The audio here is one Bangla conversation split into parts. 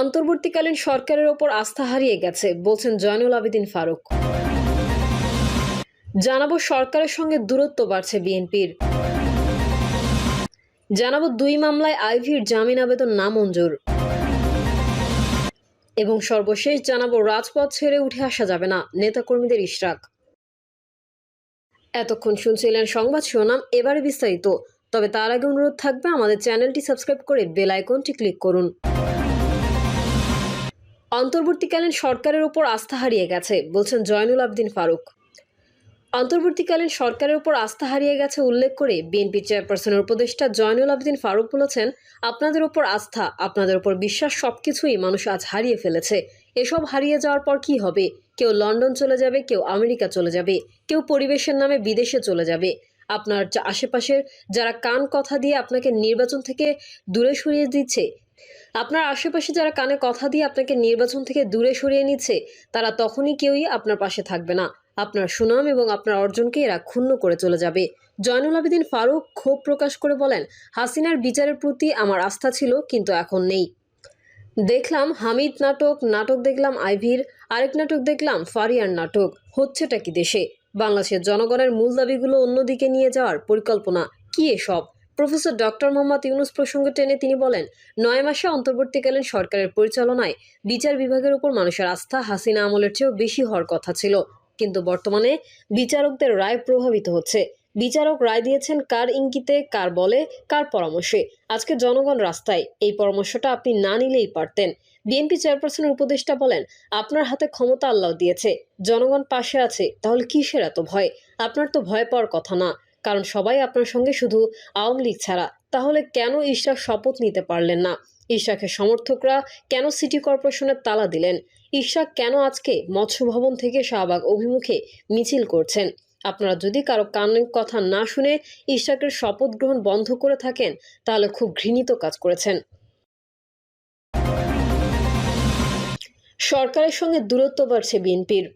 অন্তর্বর্তীকালীন সরকারের ওপর আস্থা হারিয়ে গেছে, বলছেন জয়নুল আবেদিন ফারুক। জানাব সরকারের সঙ্গে দূরত্ব বাড়ছে বিএনপির। জানাব দুই মামলায় আইভির জামিন আবেদন নামঞ্জুর। এবং সর্বশেষ জানাব রাজপথ ছেড়ে উঠে আসা যাবে না, নেতাকর্মীদের ইশরাক। এতক্ষণ শুনছিলেন সংবাদ শিরোনাম, এবারে বিস্তারিত। তবে তার আগে অনুরোধ থাকবে আমাদের চ্যানেলটি সাবস্ক্রাইব করে বেল আইকনটি ক্লিক করুন। অন্তর্বর্তীকালীন সরকারের উপর আস্থা হারিয়ে গেছে, বলছেন জয়নুল আবদিন ফারুক। অন্তর্বর্তীকালীন সরকারের উপর আস্থা হারিয়ে গেছে উল্লেখ করে বিএনপি চেয়ারপারসনের উপদেষ্টা জয়নুল আবদিন ফারুক বলেছেন, আপনাদের উপর আস্থা, আপনাদের উপর বিশ্বাস সবকিছুই মানুষ আজ হারিয়ে ফেলেছে। এসব হারিয়ে যাওয়ার পর কি হবে? কেউ লন্ডন চলে যাবে, কেউ আমেরিকা চলে যাবে, কেউ পরিবেশের নামে বিদেশে চলে যাবে। আপনার আশেপাশের যারা কান কথা দিয়ে আপনাকে নির্বাচন থেকে দূরে সরিয়ে দিচ্ছে আপনার আশেপাশে যারা কানে কথা দিয়ে আপনাকে নির্বাচন থেকে দূরে সরিয়ে নিচ্ছে, তারা তখনই কেউই আপনার পাশে থাকবে না। আপনার সুনাম এবং আপনার অর্জনকে এরা ক্ষুণ্ণ করে চলে যাবে। জয়নুল আবেদিন ফারুক ক্ষোভ প্রকাশ করে বলেন, হাসিনার বিচারের প্রতি আমার আস্থা ছিল, কিন্তু এখন নেই। দেখলাম হামিদ নাটক নাটক দেখলাম আইভির, আরেক নাটক দেখলাম ফারিয়ার নাটক। হচ্ছেটা কি দেশে? বাংলাদেশের জনগণের মূল দাবিগুলো অন্যদিকে নিয়ে যাওয়ার পরিকল্পনা কি এসব? প্রফেসর ডক্টর মোহাম্মদ ইউনুস প্রসঙ্গ টেনে তিনি বলেন, নয় মাসে অন্তর্বর্তীকালীন সরকারের পরিচালনায় বিচার বিভাগের উপর মানুষের আস্থা হাসিনা আমলের চেয়েও বেশি হওয়ার কথা ছিল। কিন্তু বর্তমানে বিচারকদের রায় প্রভাবিত হচ্ছে। বিচারক রায় দিয়েছেন কার ইঙ্গিতে, কার বলে, কার পরামর্শে। আজকে জনগণ রাস্তায় এই পরামর্শটা আপনি না নিলেই পারতেন। বিএনপি চেয়ারপারসনের উপদেষ্টা বলেন, আপনার হাতে ক্ষমতা আল্লাহ দিয়েছে। জনগণ পাশে আছে, তাহলে কিসের এত ভয়? আপনার তো ভয় পাওয়ার কথা না। কারণ সবাই আপনার সঙ্গে শুধু আওয়ামী লীগ ছাড়া। তাহলে কেন ইশরাক শপথ নিতে পারলেন না? ইশরাকের সমর্থকরা কেন সিটি কর্পোরেশনের তালা দিলেন? ইশরাক কেন আজকে মৎস্য ভবন থেকে শাহবাগ অভিমুখে মিছিল করছেন? আপনারা যদি কারও কানের কথা না শুনে ইশরাকের শপথ গ্রহণ বন্ধ করে থাকেন, তাহলে খুব ঘৃণিত কাজ করেছেন। সরকারের সঙ্গে দূরত্ব বাড়ছে বিএনপির।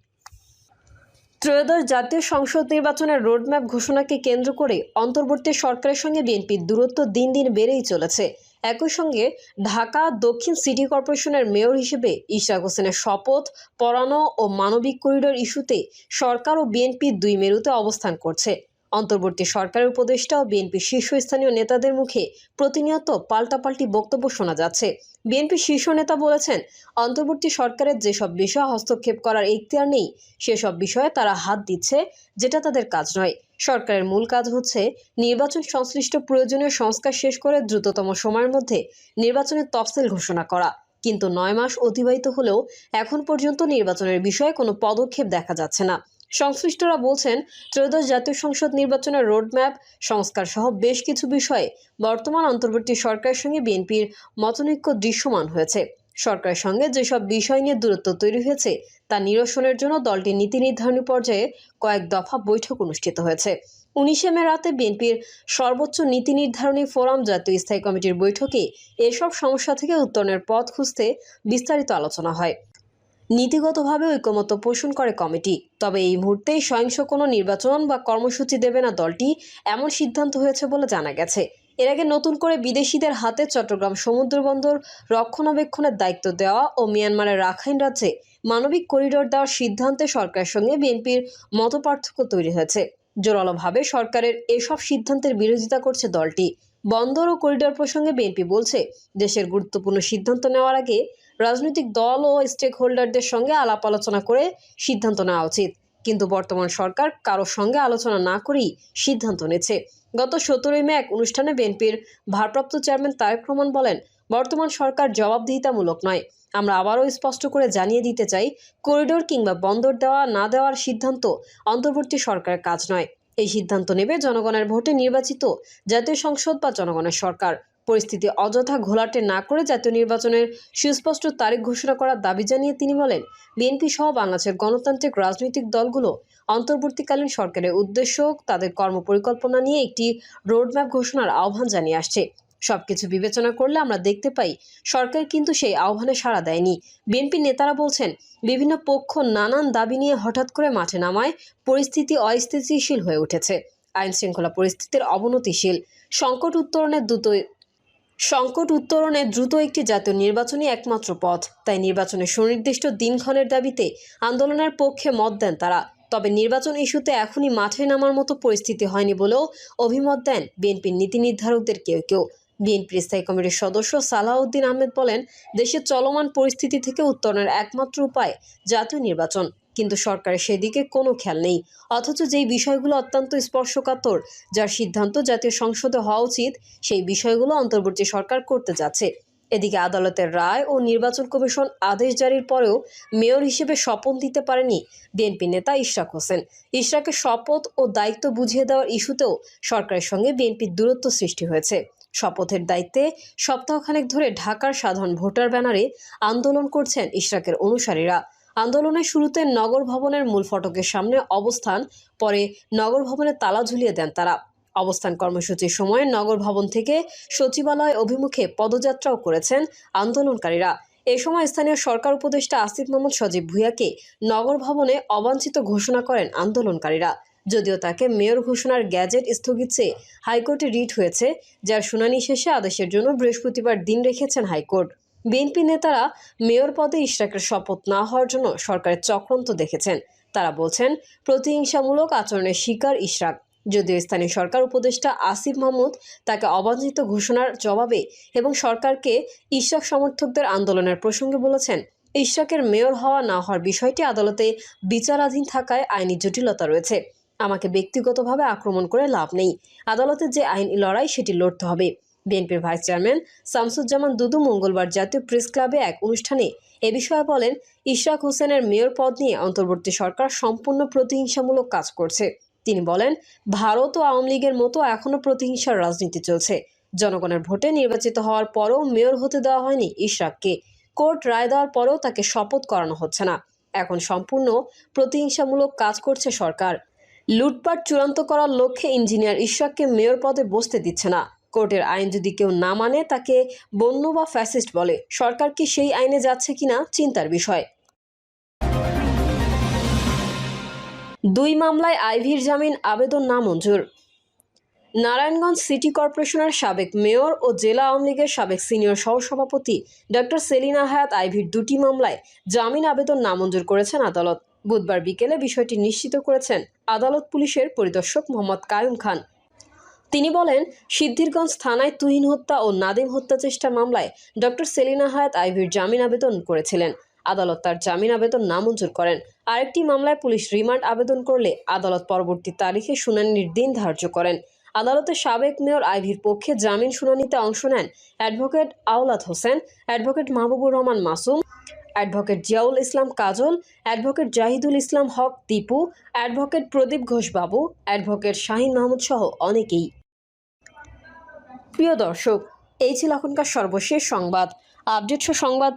ত্রয়োদশ জাতীয় সংসদ নির্বাচনের রোডম্যাপ ঘোষণাকে কেন্দ্র করে অন্তর্বর্তী সরকারের সঙ্গে বিএনপির দূরত্ব দিন দিন বেড়েই চলেছে। একই সঙ্গে ঢাকা দক্ষিণ সিটি কর্পোরেশনের মেয়র হিসেবে ইশরাক হোসেনের শপথ, পড়ানো ও মানবিক করিডোর ইস্যুতে সরকার ও বিএনপি দুই মেরুতে অবস্থান করছে। অন্তর্বর্তী সরকারের উপদেষ্টা ও বিএনপি শীর্ষস্থানীয় নেতাদের মুখে প্রতিনিয়ত পাল্টাপাল্টি বক্তব্য শোনা যাচ্ছে। বিএনপি শীর্ষ নেতা বলেছেন, অন্তর্বর্তী সরকারের যেসব বিষয়ে হস্তক্ষেপ করার এখতিয়ার নেই, সেসব বিষয়ে তারা হাত দিচ্ছে, যেটা তাদের কাজ নয়। সরকারের মূল কাজ হচ্ছে নির্বাচন সংশ্লিষ্ট প্রয়োজনীয় সংস্কার শেষ করে দ্রুততম সময়ের মধ্যে নির্বাচনের তফসিল ঘোষণা করা। কিন্তু নয় মাস অতিবাহিত হলেও এখন পর্যন্ত নির্বাচনের বিষয়ে কোনো পদক্ষেপ দেখা যাচ্ছে না। সংশ্লিষ্টরা বলছেন, ত্রয়োদশ জাতীয় সংসদ নির্বাচনের রোডম্যাপ, সংস্কার সহ বেশ কিছু বিষয়ে বর্তমান অন্তর্বর্তী সরকারের সঙ্গে বিএনপির মতনৈক্য দৃশ্যমান হয়েছে। সরকারের সঙ্গে যেসব বিষয় নিয়ে দূরত্ব তৈরি হয়েছে, তা নিরসনের জন্য দলটির নীতি নির্ধারণী পর্যায়ে কয়েক দফা বৈঠক অনুষ্ঠিত হয়েছে। উনিশে মে রাতে বিএনপির সর্বোচ্চ নীতি নির্ধারণী ফোরাম জাতীয় স্থায়ী কমিটির বৈঠকে এসব সমস্যা থেকে উত্তরণের পথ খুঁজতে বিস্তারিত আলোচনা হয়। নীতিগতভাবে ঐকমত্য পোষণ করে কমিটি। তবে এই মুহূর্তে সহিংস কোনো নির্বাচন বা কর্মসূচি দেবে না দলটি, এমন সিদ্ধান্ত হয়েছে বলে জানা গেছে। এর আগে নতুন করে বিদেশিদের হাতে চট্টগ্রাম সমুদ্র বন্দর রক্ষণাবেক্ষণের দায়িত্ব দেওয়া ও মিয়ানমারের রাখাইন রাজ্যে মানবিক করিডোর দেওয়ার সিদ্ধান্তে সরকারের সঙ্গে বিএনপির মতপার্থক্য তৈরি হয়েছে। জোরালোভাবে সরকারের এসব সিদ্ধান্তের বিরোধিতা করছে দলটি। বন্দর ও করিডোর প্রসঙ্গে বিএনপি বলছে, দেশের গুরুত্বপূর্ণ সিদ্ধান্ত নেওয়ার আগে রাজনৈতিক দল ও স্টেক হোল্ডারদের সঙ্গে আলাপ আলোচনা করে সিদ্ধান্ত নেওয়া উচিত। কিন্তু বর্তমান সরকার কারোর সঙ্গে আলোচনা না করেই সিদ্ধান্ত নিয়েছে গত সতেরোই মে এক অনুষ্ঠানে বিএনপির ভারপ্রাপ্ত চেয়ারম্যান তারেক রহমান বলেন, বর্তমান সরকার জবাবদিহিতামূলক নয়। আমরা আবারও স্পষ্ট করে জানিয়ে দিতে চাই, করিডোর কিংবা বন্দর দেওয়া না দেওয়ার সিদ্ধান্ত অন্তর্বর্তী সরকারের কাজ নয়। এই সিদ্ধান্ত নেবে জনগণের ভোটে নির্বাচিত জাতীয় সংসদ বা জনগণের সরকার। পরিস্থিতি অযথা ঘোলাটে না করে জাতীয় নির্বাচনের সুস্পষ্ট তারিখ ঘোষণা করার দাবি জানিয়ে তিনি বলেন, বিএনপি সহ বাংলাদেশের গণতান্ত্রিক রাজনৈতিক দলগুলো অন্তর্বর্তীকালীন সরকারের উদ্দেশ্য তাদের কর্মপরিকল্পনা নিয়ে একটি রোডম্যাপ ঘোষণার আহ্বান জানিয়ে আসছে। সবকিছু বিবেচনা করলে আমরা দেখতে পাই, সরকার কিন্তু সেই আহ্বানে সাড়া দেয়নি। বিএনপি নেতারা বলছেন, বিভিন্ন পক্ষ নানান দাবি নিয়ে হঠাৎ করে মাঠে নামায়, পরিস্থিতি অস্থিতিশীল হয়ে উঠেছে। আইন শৃঙ্খলা পরিস্থিতির অবনতিশীল। সংকট উত্তরণের দ্রুত সংকট উত্তরণে দ্রুত একটি জাতীয় নির্বাচনই একমাত্র পথ। তাই নির্বাচনের সুনির্দিষ্ট দিনক্ষণের দাবিতে আন্দোলনের পক্ষে মত দেন তারা। তবে নির্বাচন ইস্যুতে এখনই মাঠে নামার মতো পরিস্থিতি হয়নি বলেও অভিমত দেন বিএনপির নীতি নির্ধারকদের কেউ কেউ। বিএনপির স্থায়ী কমিটির সদস্য সালাউদ্দিন আহমেদ বলেন দেশের চলমান পরিস্থিতি থেকে উত্তরণের একমাত্র উপায় জাতীয় নির্বাচন। কিন্তু সরকারের সেদিকে কোনো খেয়াল নেই। অথচ যেই বিষয়গুলো অত্যন্ত স্পর্শকাতর, যার সিদ্ধান্ত জাতীয় সংসদে হওয়া উচিত, সেই বিষয়গুলো অন্তর্বর্তী সরকার করতে যাচ্ছে। এদিকে আদালতের রায় ও নির্বাচন কমিশন আদেশ জারির পরেও মেয়র হিসেবে শপথ দিতে পারেনি বিএনপি নেতা ইশরাক হোসেন। ইশরাকের শপথ ও দায়িত্ব বুঝিয়ে দেওয়ার ইস্যুতেও সরকারের সঙ্গে বিএনপির দূরত্ব সৃষ্টি হয়েছে। শপথের দায়িত্বে সপ্তাহখানেক ধরে ঢাকার সাধারণ ভোটার ব্যানারে আন্দোলন করছেন ইশরাকের অনুসারীরা। আন্দোলনের শুরুতে নগর ভবনের মূল ফটকের সামনে অবস্থান, পরে নগর ভবনে তালা ঝুলিয়ে দেন তারা। অবস্থান কর্মসূচির সময় নগর ভবন থেকে সচিবালয় অভিমুখে পদযাত্রাও করেছেন আন্দোলনকারীরা। এ সময় স্থানীয় সরকার উপদেষ্টা আসিফ মোহাম্মদ সজীব ভুঁইয়াকে নগর ভবনে অবাঞ্ছিত ঘোষণা করেন আন্দোলনকারীরা। যদিও তাকে মেয়র ঘোষণার গ্যাজেট স্থগিত চেয়ে হাইকোর্টে রিট হয়েছে, যার শুনানি শেষে আদেশের জন্য বৃহস্পতিবার দিন রেখেছেন হাইকোর্ট। বিএনপি নেতারা মেয়র পদে ইশরাকের শপথ না হওয়ার জন্য সরকারের চক্রান্ত দেখেছেন। তারা বলছেন, প্রতিহিংসামূলক আচরণের শিকার ইশরাক। যদিও স্থানীয় সরকার উপদেষ্টা আসিফ মাহমুদ তাকে অবাঞ্ছিত ঘোষণার জবাবে এবং সরকারকে ইশরাক সমর্থকদের আন্দোলনের প্রসঙ্গে বলেছেন, ইশরাকের মেয়র হওয়া না হওয়ার বিষয়টি আদালতে বিচারাধীন থাকায় আইনি জটিলতা রয়েছে। আমাকে ব্যক্তিগতভাবে আক্রমণ করে লাভ নেই। আদালতে যে আইনি লড়াই, সেটি লড়তে হবে। বিএনপির ভাইস চেয়ারম্যান শামসুজ্জামান দুদু মঙ্গলবার জাতীয় প্রেস ক্লাবে এক অনুষ্ঠানে এ বিষয়ে বলেন, ইশরাক হোসেনের মেয়র পদ নিয়ে অন্তর্বর্তী সরকার সম্পূর্ণ প্রতিহিংসামূলক কাজ করছে। তিনি বলেন, ভারত ও আওয়ামী লীগের মতো এখনও প্রতিহিংসার রাজনীতি চলছে। জনগণের ভোটে নির্বাচিত হওয়ার পরও মেয়র হতে দেওয়া হয়নি ইশরাককে। কোর্ট রায় দেওয়ার পরেও তাকে শপথ করানো হচ্ছে না। এখন সম্পূর্ণ প্রতিহিংসামূলক কাজ করছে সরকার। লুটপাট চূড়ান্ত করার লক্ষ্যে ইঞ্জিনিয়ার ইশরাককে মেয়র পদে বসতে দিচ্ছে না। কোর্টের আইন যদি কেউ না মানে তাকে বন্য বা ফ্যাসিস্ট বলে। সরকার কি সেই আইনে যাচ্ছে কিনা, চিন্তার বিষয়। দুই মামলায় আইভির জামিন, আবেদন নামঞ্জুর। নারায়ণগঞ্জ সিটি কর্পোরেশনের সাবেক মেয়র ও জেলা আওয়ামী লীগের সাবেক সিনিয়র সহসভাপতি ডক্টর সেলিনা হায়াত আইভির দুটি মামলায় জামিন, আবেদন নামঞ্জুর করেছেন আদালত। বুধবার বিকেলে বিষয়টি নিশ্চিত করেছেন আদালত পুলিশের পরিদর্শক মোহাম্মদ কায়ুম খান। তিনি বলেন, সিদ্ধিরগঞ্জ থানায় তুহিন হত্যা ও নাদিম হত্যা চেষ্টা মামলায় ডক্টর সেলিনা হায়াত আইভির জামিন আবেদন করেছিলেন। আদালত তার জামিন আবেদন নামঞ্জুর করেন। আরেকটি মামলায় পুলিশ রিমান্ড আবেদন করলে আদালত পরবর্তী তারিখে শুনানির দিন ধার্য করেন। আদালতে সাবেক মেয়র আইভির পক্ষে জামিন শুনানিতে অংশ নেন advocate Awlad Hossain, advocate Mahbubur Rahman Masum, advocate Ziaul Islam Kajal, advocate Zahidul Islam Haque Dipu, advocate Pradip Ghosh Babu, advocate Shahin Mahmud সহ অনেকেই প্রিয় দর্শক এই ছিল এখনকার সর্বশেষ সংবাদ। আপডেট সংবাদ